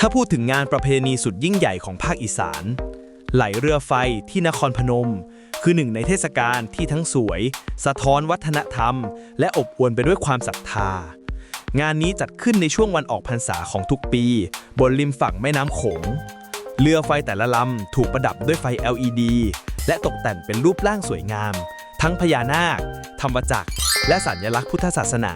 ถ้าพูดถึงงานประเพณีสุดยิ่งใหญ่ของภาคอีสาน ไหลเรือไฟที่นครพนม คือหนึ่งในเทศกาลที่ทั้งสวย สะท้อนวัฒนธรรม และอบอวลไปด้วยความศรัทธา งานนี้จัดขึ้นในช่วงวันออกพรรษาของทุกปี บนริมฝั่งแม่น้ำโขง เรือไฟแต่ละลำถูกประดับด้วยไฟ LED และตกแต่งเป็นรูปร่างสวยงาม ทั้งพญานาค ธรรมจักร และสัญลักษณ์พุทธศาสนา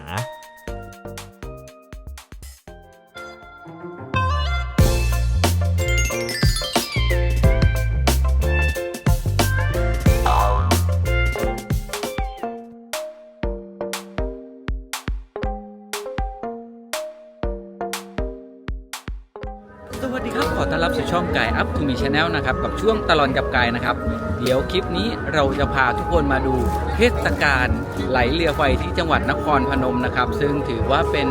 สวัสดีครับ ขอต้อนรับสู่ช่องไก่อัพทูมีชาแนลนะครับ กับช่วงตลอนกับไก่นะครับ เดี๋ยวคลิปนี้เราจะพาทุกคนมาดูเทศกาลไหลเรือไฟที่จังหวัดนครพนมนะครับ ซึ่งถือว่าเป็น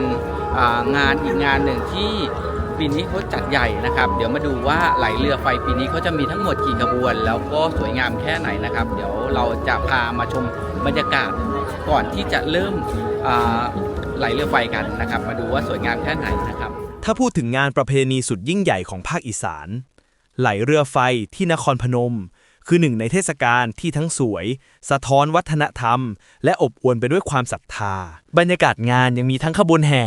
งานอีกงานหนึ่งที่ปีนี้เขาจัดใหญ่นะครับ เดี๋ยวมาดูว่าไหลเรือไฟปีนี้เขาจะมีทั้งหมดกี่ขบวน แล้วก็สวยงามแค่ไหนนะครับ เดี๋ยวเราจะพามาชมบรรยากาศก่อนที่จะเริ่มไหลเรือไฟกันนะครับ มาดูว่าสวยงามแค่ไหนนะครับ ถ้าพูดถึงงานประเพณีสุดยิ่งใหญ่ของภาคอีสาน ไหลเรือไฟที่นครพนม คือหนึ่งในเทศกาลที่ทั้งสวย สะท้อนวัฒนธรรม และอบอวลไปด้วยความศรัทธา บรรยากาศงานยังมีทั้งขบวนแห่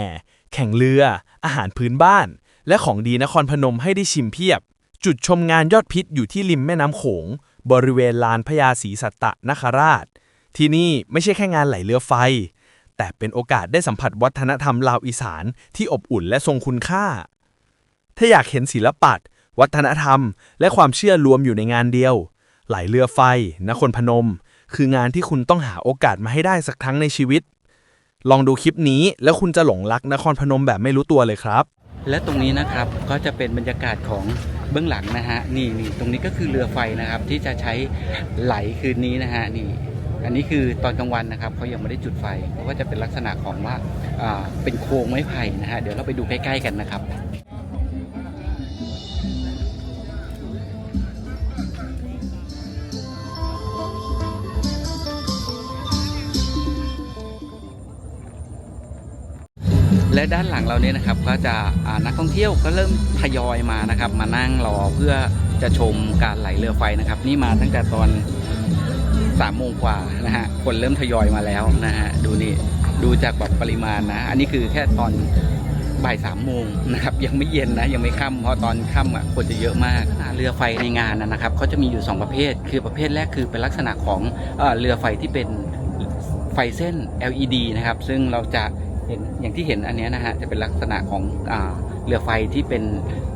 แข่งเรือ อาหารพื้นบ้าน และของดีนครพนมให้ได้ชิมเพียบ จุดชมงานยอดพิษอยู่ที่ริมแม่น้ำโขง บริเวณลานพญาศรีสัตตนคราช ที่นี่ไม่ใช่แค่งานไหลเรือไฟ แต่เป็นโอกาสได้สัมผัสวัฒนธรรมลาวอีสานที่อบอุ่นและทรงคุณค่า ถ้าอยากเห็นศิลปะวัฒนธรรม และความเชื่อรวมอยู่ในงานเดียว ไหลเรือไฟ นครพนม คืองานที่คุณต้องหาโอกาสมาให้ได้สักครั้งในชีวิต ลองดูคลิปนี้แล้วคุณจะหลงรักนครพนมแบบไม่รู้ตัวเลยครับ และตรงนี้นะครับก็จะเป็นบรรยากาศของเบื้องหลังนะฮะนี่นี่ตรงนี้ก็คือเรือไฟนะครับที่จะใช้ไหลคืนนี้นะฮะนี่ อันนี้คือตอนกลางวันนะครับเขายังไม่ได้จุดไฟเขาก็จะเป็นลักษณะของว่าเป็นโครงไม้ไผ่นะฮะเดี๋ยวเราไปดูใกล้ ๆ กันนะครับและด้านหลังเราเนี่ยนะครับก็จะนักท่องเที่ยวก็เริ่มทยอยมานะครับ มานั่งรอเพื่อจะชมการไหลเรือไฟนะครับ นี่มาตั้งแต่ตอน สามโมงกว่านะฮะคนเริ่มทยอยมาแล้วนะฮะดูนี่ดูจากแบบปริมาณนะ อันนี้คือแค่ตอนบ่ายสามโมงนะครับยังไม่เย็นนะยังไม่ค่ำเพราะตอนค่ำอะคนจะเยอะมากเรือไฟในงานนะครับเขาจะมีอยู่สองประเภท คือประเภทแรกคือเป็นลักษณะของเอเรือไฟที่เป็นไฟเส้น LED นะครับ ซึ่งเราจะเห็นอย่างที่เห็นอันนี้นะฮะจะเป็นลักษณะของอา เรือไฟที่เป็น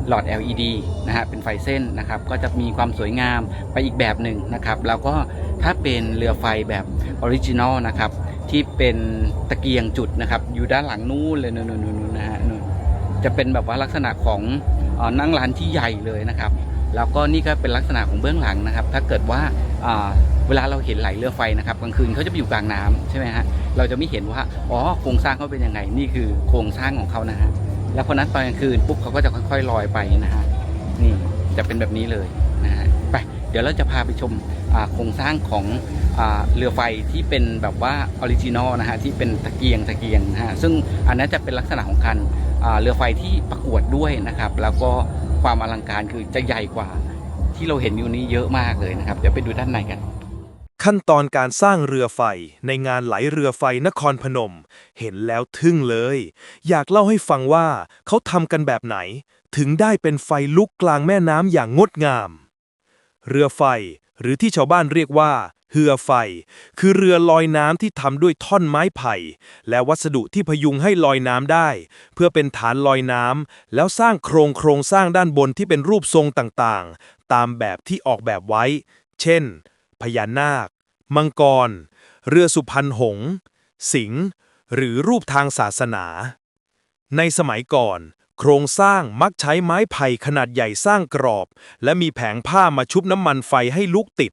หลอด LED นะฮะเป็นไฟเส้นนะครับก็จะมีความสวยงามไปอีกแบบหนึ่งนะครับแล้วก็ถ้าเป็นเรือไฟแบบออริจินอลนะครับที่เป็นตะเกียงจุดนะครับอยู่ด้านหลังนู้นเลยนู่นนู่นนะฮะนู่นจะเป็นแบบว่าลักษณะของออนั่งร้านที่ใหญ่เลยนะครับแล้วก็นี่ก็เป็นลักษณะของเบื้องหลังนะครับ ถ้าเกิดว่าอ่าเวลาเราเห็นไหลเรือไฟนะครับกลางคืนเขาจะไปอยู่กลางน้ำใช่ไหมฮะเราจะไม่เห็นว่าอ๋อโครงสร้างเขาเป็นยังไงนี่คือโครงสร้างของเขานะฮะ แล้วพอนั้นตอนกลางคืนปุ๊บเขาก็จะค่อยๆลอยไปนะฮะนี่จะเป็นแบบนี้เลยนะฮะไปเดี๋ยวเราจะพาไปชมโครงสร้างของอเรือไฟที่เป็นแบบว่าออริจินอลนะฮะที่เป็นตะเกียงตะเกียงนะฮะซึ่งอันนั้นจะเป็นลักษณะของการเรือไฟที่ประกวดด้วยนะครับ แล้วก็ความอลังการคือจะใหญ่กว่าที่เราเห็นอยู่นี้เยอะมากเลยนะครับ เดี๋ยวไปดูด้านในกัน ขั้นตอนการสร้างเรือไฟในงานไหลเรือไฟนครพนม เห็นแล้วทึ่งเลย อยากเล่าให้ฟังว่าเขาทำกันแบบไหน ถึงได้เป็นไฟลุกกลางแม่น้ำอย่างงดงาม เรือไฟ หรือที่ชาวบ้านเรียกว่าเฮือไฟ คือเรือลอยน้ำที่ทำด้วยท่อนไม้ไผ่ และวัสดุที่พยุงให้ลอยน้ำได้ เพื่อเป็นฐานลอยน้ำแล้วสร้างโครงโครงสร้างด้านบนที่เป็นรูปทรงต่างๆ ตามแบบที่ออกแบบไว้ เช่น พญานาค มังกร เรือสุพรรณหงส์สิงห์หรือรูปทางศาสนา ในสมัยก่อน โครงสร้างมักใช้ไม้ไผ่ขนาดใหญ่สร้างกรอบ และมีแผงผ้ามาชุบน้ำมันไฟให้ลุกติด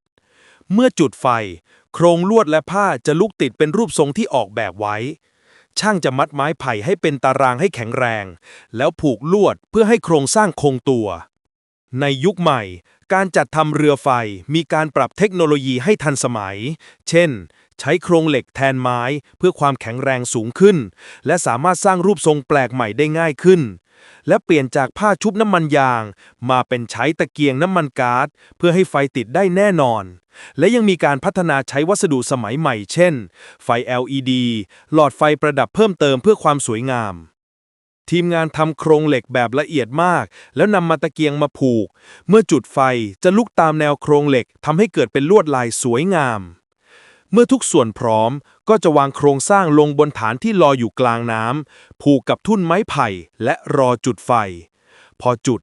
เมื่อจุดไฟ โครงลวดและผ้าจะลุกติดเป็นรูปทรงที่ออกแบบไว้ ช่างจะมัดไม้ไผ่ให้เป็นตารางให้แข็งแรง แล้วผูกลวดเพื่อให้โครงสร้างคงตัว ในยุคใหม่ การจัดทำเรือไฟมีการปรับเทคโนโลยีให้ทันสมัย เช่น ใช้โครงเหล็กแทนไม้เพื่อความแข็งแรงสูงขึ้น และสามารถสร้างรูปทรงแปลกใหม่ได้ง่ายขึ้น และเปลี่ยนจากผ้าชุบน้ำมันยาง มาเป็นใช้ตะเกียงน้ำมันก๊าซเพื่อให้ไฟติดได้แน่นอน และยังมีการพัฒนาใช้วัสดุสมัยใหม่ เช่น ไฟ LED หลอดไฟประดับเพิ่มเติมเพื่อความสวยงาม ทีมงานทำโครงเหล็กแบบละเอียดมาก แล้วนำมาตะเกียงมาผูก เมื่อจุดไฟจะลุกตามแนวโครงเหล็กทำให้เกิดเป็นลวดลายสวยงาม เมื่อทุกส่วนพร้อมก็จะวางโครงสร้างลงบนฐานที่ลอยอยู่กลางน้ำผูกกับทุ่นไม้ไผ่และรอจุดไฟ พอจุด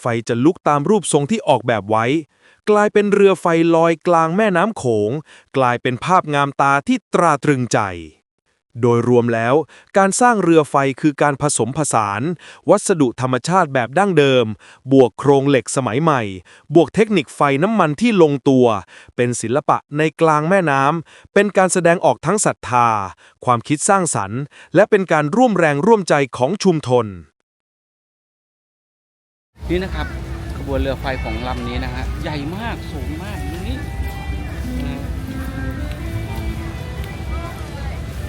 ไฟจะลุกตามรูปทรงที่ออกแบบไว้ กลายเป็นเรือไฟลอยกลางแม่น้ำโขง กลายเป็นภาพงามตาที่ตราตรึงใจ โดยรวมแล้ว การสร้างเรือไฟคือการผสมผสาน วัสดุธรรมชาติแบบดั้งเดิม บวกโครงเหล็กสมัยใหม่ บวกเทคนิคไฟน้ำมันที่ลงตัว เป็นศิลปะในกลางแม่น้ำเป็นการแสดงออกทั้งศรัทธา ความคิดสร้างสรรค์ และเป็นการร่วมแรงร่วมใจของชุมชนนี่นะครับขบวนเรือไฟของลำนี้นะฮะใหญ่มากสูงมาก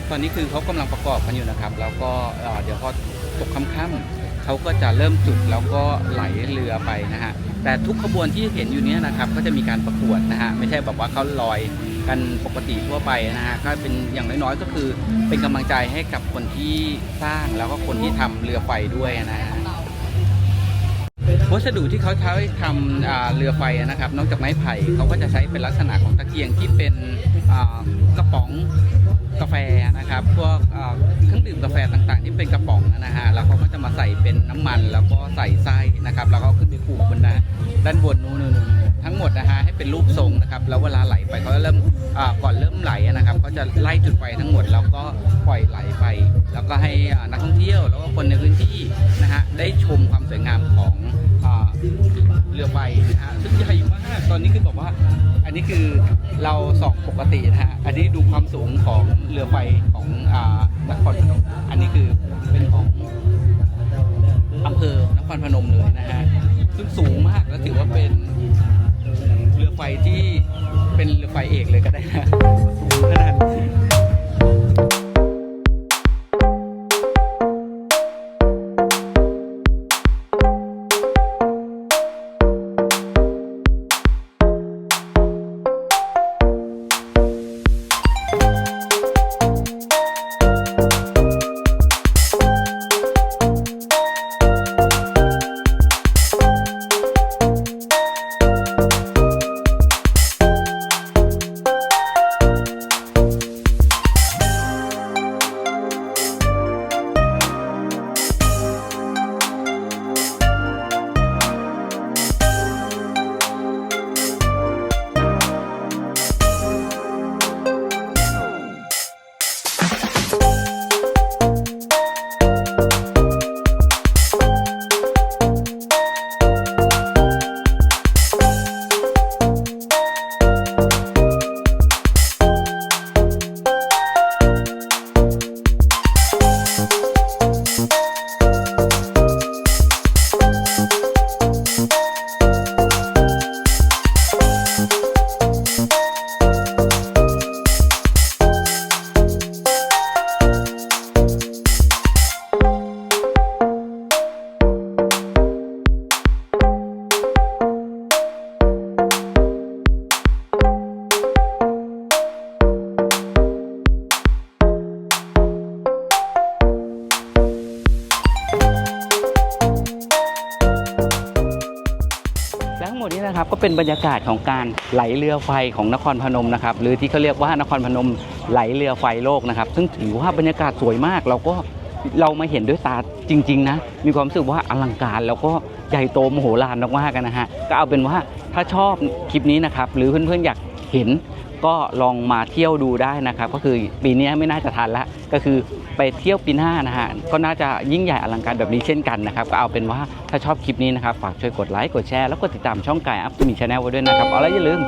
ตอนนี้คือเขากำลังประกอบกันอยู่นะครับ แล้วก็เดี๋ยวพอตกค่ำๆเขาก็จะเริ่มจุดแล้วก็ไหลเรือไปนะฮะแต่ทุกขบวนที่เห็นอยู่นี้นะครับก็จะมีการประกวดนะฮะไม่ใช่แบบว่าเขาลอยกันปกติทั่วไปนะฮะก็เป็นอย่างน้อยๆก็คือเป็นกำลังใจให้กับคนที่สร้างแล้วก็คนที่ทำเรือไฟด้วยนะฮะ วัสดุที่เขาใช้ทำเรือไฟนะครับ นอกจากไม้ไผ่เขาก็จะใช้เป็นลักษณะของตะเกียงที่เป็นกระป๋องกาแฟนะครับ พวกเครื่องดื่มกาแฟต่างๆ ที่เป็นกระป๋องนะฮะแล้วเขาก็จะมาใส่เป็นน้ำมัน แล้วก็ใส่ไส้นะครับ แล้วก็ขึ้นไปผูกบนนะด้านบนนู้นทั้งหมดนะฮะให้เป็นรูปทรงนะครับ แล้วเวลาไหลไปเขาเริ่มก่อนเริ่มไหลนะครับเขาจะไล่จุดไฟทั้งหมดแล้วก็ปล่อยไหลไป แล้วก็ให้นักท่องเที่ยวแล้วก็คนในพื้นที่นะฮะได้ชมความสวยงามของ เรือใบนะฮะใหญ่มากตอนนี้คือบอกว่า อันนี้คือเราส่องปกตินะฮะอันนี้ดูความสูงของเรือไฟของอ่านครพนมอันนี้คือ เป็นบรรยากาศของการไหลเรือไฟของนครพนมนะครับหรือที่เขาเรียกว่านครพนมไหลเรือไฟโลกนะครับ ซึ่งถือว่าบรรยากาศสวยมากเราก็เรามาเห็นด้วยตาจริง ๆ นะ มีความรู้สึกว่าอลังการแล้วก็ใหญ่โตมโหฬารมากๆกันนะฮะก็เอาเป็นว่าถ้าชอบคลิปนี้นะครับหรือเพื่อนๆอยากเห็น ก็ลองมาเที่ยวดูได้นะครับ ก็คือปีนี้ไม่น่าจะทันละก็คือไปเที่ยวปีหน้านะฮะก็น่าจะยิ่งใหญ่อลังการแบบนี้เช่นกันนะครับก็เอาเป็นว่าถ้าชอบคลิปนี้นะครับฝากช่วยกดไลค์กดแชร์แล้วกดติดตามช่องกายอัพมีชาแนลไว้ด้วยนะครับเอาแล้วอย่าลืม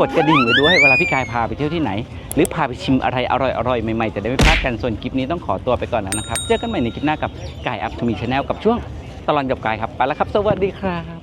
กดกระดิ่งไว้ด้วยเวลาพี่กายพาไปเที่ยวที่ไหน หรือพาไปชิมอะไรอร่อยๆ ใหม่ๆ จะได้ไม่พลาดกันส่วนคลิปนี้ต้องขอตัวไปก่อนแล้วนะครับเจอกันใหม่ในคลิปหน้ากับกายอัพมีชาแนลกับช่วงตลอดกับกายครับไปแล้วครับ สวัสดีครับ